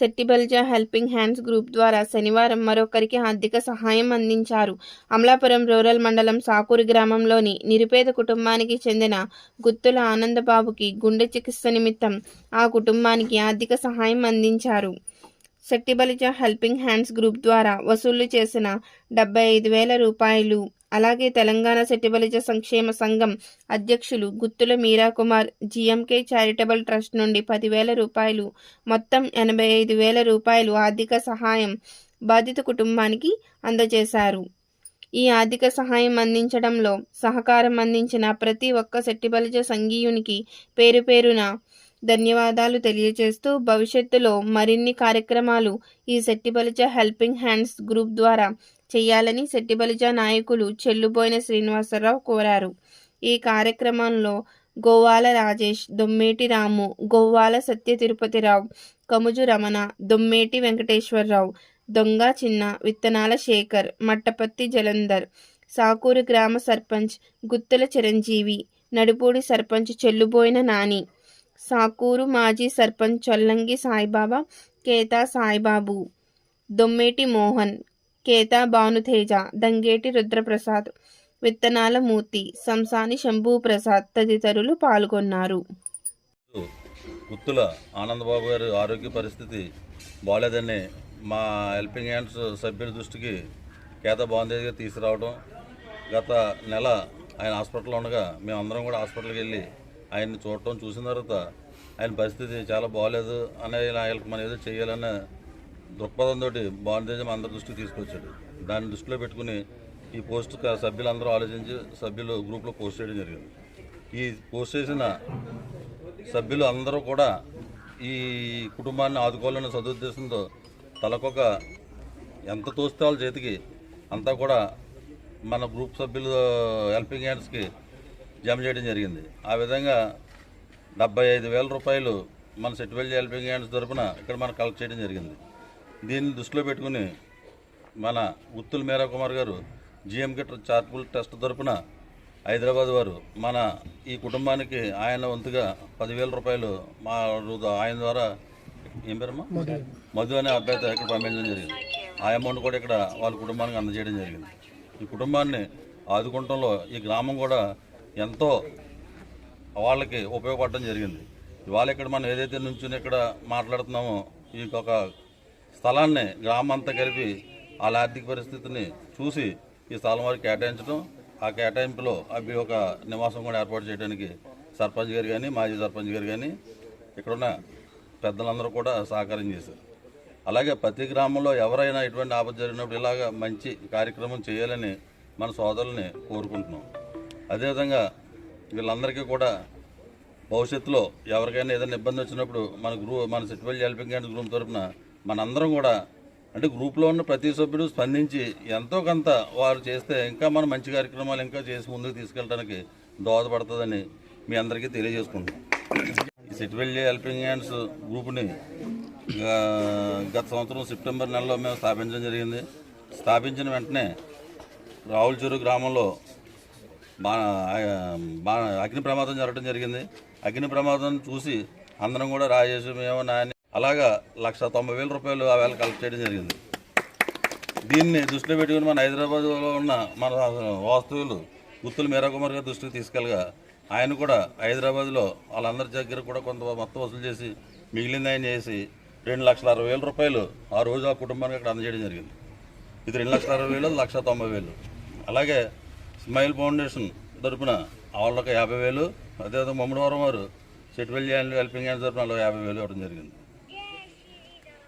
Settibalija helping hands group ద్వారా శనివారం మరొకరికి ఆర్థిక సహాయం అందించారు. అమలాపురం రూరల్ మండలం సాకూరు గ్రామంలోని నిరుపేద కుటుంబానికి చెందిన గుత్తుల ఆనందబాబుకి గుండె చికిత్స నిమిత్తం ఆ కుటుంబానికి ఆర్థిక సహాయం అందించారు. శెట్టిబలిజ హెల్పింగ్ హ్యాండ్స్ గ్రూప్ ద్వారా వసూలు చేసిన డెబ్బై ఐదు వేల రూపాయలు. అలాగే తెలంగాణ శెట్టిబలిజ సంక్షేమ సంఘం అధ్యక్షులు Guttula Meerakumar GMK charitable trust నుండి పదివేల రూపాయలు. మొత్తం ఎనభై ఐదు వేల రూపాయలు ఆర్థిక సహాయం బాధిత కుటుంబానికి అందజేశారు. ఈ ఆర్థిక సహాయం అందించడంలో సహకారం అందించిన ప్రతి ఒక్క శెట్టిబలిజ సంఘీయునికి పేరు పేరున ధన్యవాదాలు తెలియజేస్తూ భవిష్యత్తులో మరిన్ని కార్యక్రమాలు ఈ శెట్టిబలిజ హెల్పింగ్ హ్యాండ్స్ గ్రూప్ ద్వారా చేయాలని శెట్టిబలిజ నాయకులు చెల్లుబోయిన శ్రీనివాసరావు కోరారు. ఈ కార్యక్రమంలో గోవాల రాజేష్ దొమ్మేటి రాము గోవాల సత్య తిరుపతిరావు కముజు రమణ దొమ్మేటి వెంకటేశ్వరరావు దొంగ చిన్న విత్తనాల శేఖర్ మట్టపత్తి జలంధర్ సాకూరు గ్రామ సర్పంచ్ గుత్తుల చిరంజీవి నడుపూడి సర్పంచ్ చెల్లుబోయిన నాని సాకూరు మాజీ సర్పంచ్ చొల్లంగి సాయిబాబా కేతా సాయిబాబు దొమ్మేటి మోహన్ కేతా భానుతేజ దంగేటి రుద్రప్రసాద్ విత్తనాల మూర్తి సంసాని శంభూ ప్రసాద్ తదితరులు పాల్గొన్నారు. గుత్తుల ఆనందబాబు గారి ఆరోగ్య పరిస్థితి బాగాలేదని మా హెల్పింగ్ హ్యాండ్స్ సభ్యుల దృష్టికి కేత బాగుందేజ్ తీసుకురావడం గత నెల ఆయన హాస్పిటల్లో ఉండగా మేమందరం కూడా హాస్పిటల్కి వెళ్ళి ఆయన్ని చూడటం చూసిన తర్వాత ఆయన పరిస్థితి చాలా బాగాలేదు అనే ఆయనకు మనం ఏదో చేయాలనే దృక్పథంతో బాగుందేజ్ అందరి దృష్టికి తీసుకొచ్చాడు. దాన్ని దృష్టిలో పెట్టుకుని ఈ పోస్ట్ సభ్యులందరూ ఆలోచించి సభ్యులు గ్రూప్లో పోస్ట్ చేయడం జరిగింది. ఈ పోస్ట్ చేసిన సభ్యులు అందరూ కూడా ఈ కుటుంబాన్ని ఆదుకోవాలనే సదుద్దేశంతో తలకొక ఎంత తోస్తే వాళ్ళ చేతికి అంతా కూడా మన గ్రూప్ సభ్యులు హెల్పింగ్ హ్యాండ్స్కి జమ చేయడం జరిగింది. ఆ విధంగా డెబ్బై ఐదు వేల రూపాయలు మన సెట్వెల్ హెల్పింగ్ హ్యాండ్స్ తరపున ఇక్కడ మనం కలెక్ట్ చేయడం జరిగింది. దీన్ని దృష్టిలో పెట్టుకుని మన గుత్తుల మీరా కుమార్ గారు జిఎంకే చార్పుల్ టెస్ట్ తరపున హైదరాబాద్ వారు మన ఈ కుటుంబానికి ఆయన వంతుగా పదివేల రూపాయలు మా ఆయన ద్వారా ఏం పేరమ్మా? మధు అనే అబ్బాయితో ఇక్కడ పంపించడం జరిగింది. ఆ అమౌంట్ కూడా ఇక్కడ వాళ్ళ కుటుంబానికి అందజేయడం జరిగింది. ఈ కుటుంబాన్ని ఆదుకుంటంలో ఈ గ్రామం కూడా ఎంతో వాళ్ళకి ఉపయోగపడడం జరిగింది. ఇవాళ ఇక్కడ మనం ఏదైతే నుంచుని ఇక్కడ మాట్లాడుతున్నామో ఈ ఒక స్థలాన్ని గ్రామం అంతా కలిపి వాళ్ళ ఆర్థిక పరిస్థితిని చూసి ఈ స్థలం వారికి కేటాయించడం ఆ కేటాయింపులో అవి ఒక నివాసం కూడా ఏర్పాటు చేయడానికి సర్పంచ్ గారు కానీ మాజీ సర్పంచ్ గారు కానీ ఇక్కడున్న పెద్దలందరూ కూడా సహకారం చేశారు. అలాగే ప్రతి గ్రామంలో ఎవరైనా ఇటువంటి ఆపద జరిగినప్పుడు ఇలాగ మంచి కార్యక్రమం చేయాలని మన సోదరుల్ని కోరుకుంటున్నాం. అదేవిధంగా వీళ్ళందరికీ కూడా భవిష్యత్తులో ఎవరికైనా ఏదైనా ఇబ్బంది వచ్చినప్పుడు మన గ్రూ మన సిట్వెల్ హెల్పింగ్ అండ్ గ్రూప్ తరపున మనందరం కూడా అంటే గ్రూప్లో ఉన్న ప్రతి సభ్యుడు స్పందించి ఎంతో కొంత వారు చేస్తే ఇంకా మనం మంచి కార్యక్రమాలు ఇంకా చేసి ముందుకు తీసుకెళ్ళడానికి దోహదపడుతుందని మీ అందరికీ తెలియజేసుకుంటున్నాం. ఈ సిట్వెల్ హెల్పింగ్ హ్యాండ్స్ గ్రూప్ని గత సంవత్సరం సెప్టెంబర్ నెలలో మేము స్థాపించడం జరిగింది. స్థాపించిన వెంటనే రావులచూరు గ్రామంలో బా బా అగ్ని ప్రమాదం జరగడం జరిగింది. అగ్ని ప్రమాదం చూసి అందరం కూడా రాజేసు మేము నాని అలాగా లక్ష తొంభై వేల రూపాయలు ఆ వేళ కలెక్ట్ చేయడం జరిగింది. దీన్ని దృష్టిలో పెట్టుకుని మన హైదరాబాద్లో ఉన్న మన వాస్తువులు గుత్తులు మేరాకుమార్ గారి దృష్టికి తీసుకెళ్ళగా ఆయన కూడా హైదరాబాద్లో వాళ్ళందరి దగ్గర కూడా కొంత మొత్తం వసూలు చేసి మిగిలింది ఆయన చేసి రెండు లక్షల అరవై వేల రూపాయలు ఆ రోజు ఆ కుటుంబానికి అక్కడ అందజేయడం జరిగింది. ఇది రెండు లక్షల అరవై వేలు లక్ష తొంభై వేలు. అలాగే స్మైల్ ఫౌండేషన్ తరపున వాళ్ళకి యాభై వేలు అదేవిధంగా మమ్మడివరం వారు సెట్వెల్ హెల్పింగ్ హ్యాండ్స్ తరపున వాళ్ళకి యాభై వేలు ఇవ్వడం జరిగింది.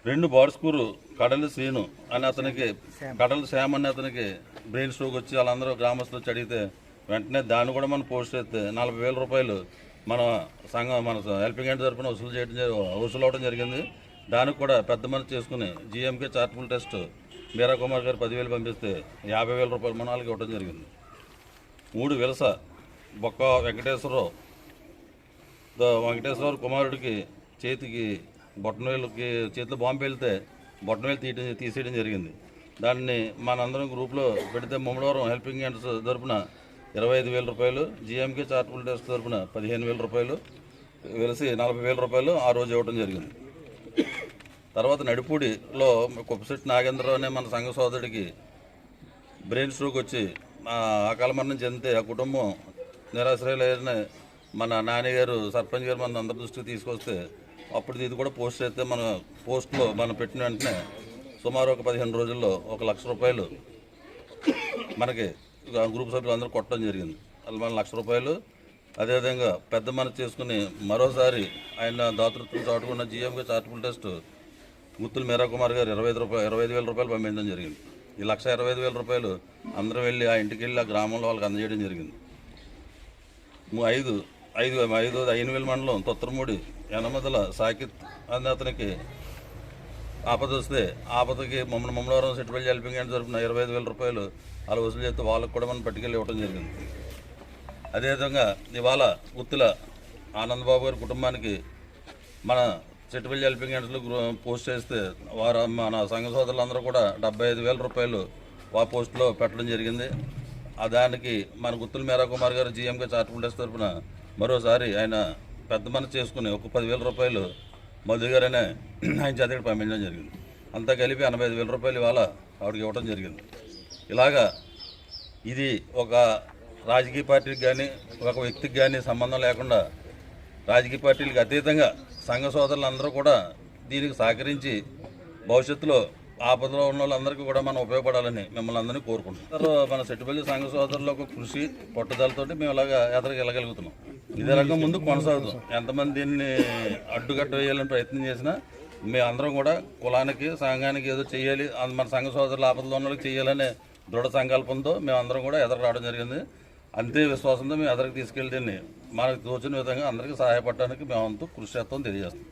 రెండు బాడ్స్కూరు కడలి శ్రీను అని అతనికి కడలి శ్యామ్ అని అతనికి బ్రెయిన్ స్ట్రోక్ వచ్చి వాళ్ళందరూ గ్రామస్తులు వచ్చి అడిగితే వెంటనే దాన్ని కూడా మనం పోస్ట్ చేస్తే నలభై వేల రూపాయలు మన సంఘం మన హెల్పింగ్ హ్యాండ్ తరపున వసూలు చేయడం వసూలు అవడం జరిగింది. దానికి కూడా పెద్ద మనసు చేసుకుని GMK charitable trust Meera Kumar గారు పదివేలు పంపిస్తే యాభై వేల రూపాయలు మన వాళ్ళకి ఇవ్వడం జరిగింది. మూడు విలస బొక్క వెంకటేశ్వరరావు. వెంకటేశ్వరరావు వెంకటేశ్వర కుమారుడికి చేతికి బొట్టనవేలుకి చేతిలో బాంబు వెళ్తే బొట్టనవేలు తీయడం తీసేయడం జరిగింది. దాన్ని మనందరం గ్రూప్లో పెడితే ముమ్మడివరం హెల్పింగ్ హ్యాండ్స్ తరపున ఇరవై ఐదు వేల రూపాయలు జిఎంకే చార్టబుల్ డెస్క్ తరపున పదిహేను వేల రూపాయలు వెలిసి నలభై వేల రూపాయలు ఆ రోజు ఇవ్వడం జరిగింది. తర్వాత నడిపూడిలో కుప్పశెట్టి నాగేంద్రరావు అనే మన సంఘ సోదరుడికి బ్రెయిన్ స్ట్రోక్ వచ్చి అకాల మరణం చెందితే ఆ కుటుంబం నిరాశ్రయులైన మన నాన్నగారు సర్పంచ్ గారు మన అందరి దృష్టికి తీసుకొస్తే అప్పుడు ఇది కూడా పోస్ట్ చేస్తే మన పోస్ట్లో మనం పెట్టిన వెంటనే సుమారు ఒక పదిహేను రోజుల్లో ఒక లక్ష రూపాయలు మనకి గ్రూప్ సభ్యులు అందరూ కొట్టడం జరిగింది. అది మన లక్ష రూపాయలు. అదేవిధంగా పెద్ద మనసు చేసుకుని మరోసారి ఆయన దాతృత్వం చాటుకున్న జీఎంగా చార్టబుల్ ట్రస్ట్ గుత్తుల మీరా కుమార్ గారు ఇరవై ఐదు రూపాయలు ఇరవై ఐదు వేల రూపాయలు పంపించడం జరిగింది. ఈ లక్ష ఇరవై ఐదు వేల రూపాయలు అందరూ వెళ్ళి ఆ ఇంటికి వెళ్ళి ఆ గ్రామంలో వాళ్ళకి అందజేయడం జరిగింది. ఐదు ఐదు ఐదు ఐదు ఐనవేల మండలం తొత్తరమూడి ఎనమదల సాకిత్ అనే అతనికి ఆపద వస్తే ఆపదకి మమ్మల్ని మమ్మలవరం సెటిల్మెంట్ హెల్పింగ్ హ్యాండ్ జరిపిన ఇరవై ఐదు వేల రూపాయలు అలా వసూలు చేస్తే వాళ్ళకి కూడా మనం పట్టుకెళ్ళి ఇవ్వడం జరిగింది. అదేవిధంగా ఇవాళ గుత్తుల ఆనందబాబు గారి కుటుంబానికి మన సెటిల్మెంట్ హెల్పింగ్ హ్యాండ్స్లో పోస్ట్ చేస్తే వారు మన సంఘ సోదరులందరూ కూడా డెబ్బై ఐదు వేల రూపాయలు ఆ పోస్ట్లో పెట్టడం జరిగింది. ఆ దానికి మన గుత్తుల మేరా కుమార్ గారు జీఎంగా చారిటబుల్ తరఫున మరోసారి ఆయన పెద్ద మనసు చేసుకుని ఒక పదివేల రూపాయలు మధు గారనే ఆయన చేతికి పంపించడం జరిగింది. అంతా కలిపి ఎనభై ఐదు వేల రూపాయలు ఇవాళ ఆవిడకి ఇవ్వడం జరిగింది. ఇలాగా ఇది ఒక రాజకీయ పార్టీకి కానీ ఒక వ్యక్తికి కానీ సంబంధం లేకుండా రాజకీయ పార్టీలకు అతీతంగా సంఘ సోదరులందరూ కూడా దీనికి సహకరించి భవిష్యత్తులో ఆపదలో ఉన్న వాళ్ళందరికీ కూడా మనం ఉపయోగపడాలని మిమ్మల్ని అందరినీ కోరుకుంటున్నాం. మన సెట్టుపల్లి సంఘ సోదరుల ఒక కృషి పట్టుదలతో మేము ఇలాగా ఎదరికి వెళ్ళగలుగుతున్నాం ఇదే రకం ముందు కొనసాగుతాం. ఎంతమంది దీన్ని అడ్డుకట్ట వేయాలని ప్రయత్నం చేసినా మేము అందరం కూడా కులానికి సంఘానికి ఏదో చేయాలి అంద- మన సంఘ సోదరుల ఆపదలో ఉన్న వాళ్ళకి చేయాలనే దృఢ సంకల్పంతో మేము అందరం కూడా ఎదురు రావడం జరిగింది. అంతే విశ్వాసంతో మేము అందరికి తీసుకెళ్ళి మనకు తోచిన విధంగా అందరికీ సహాయపడడానికి మేమంతా కృషి చేస్తాం తెలియజేస్తాం.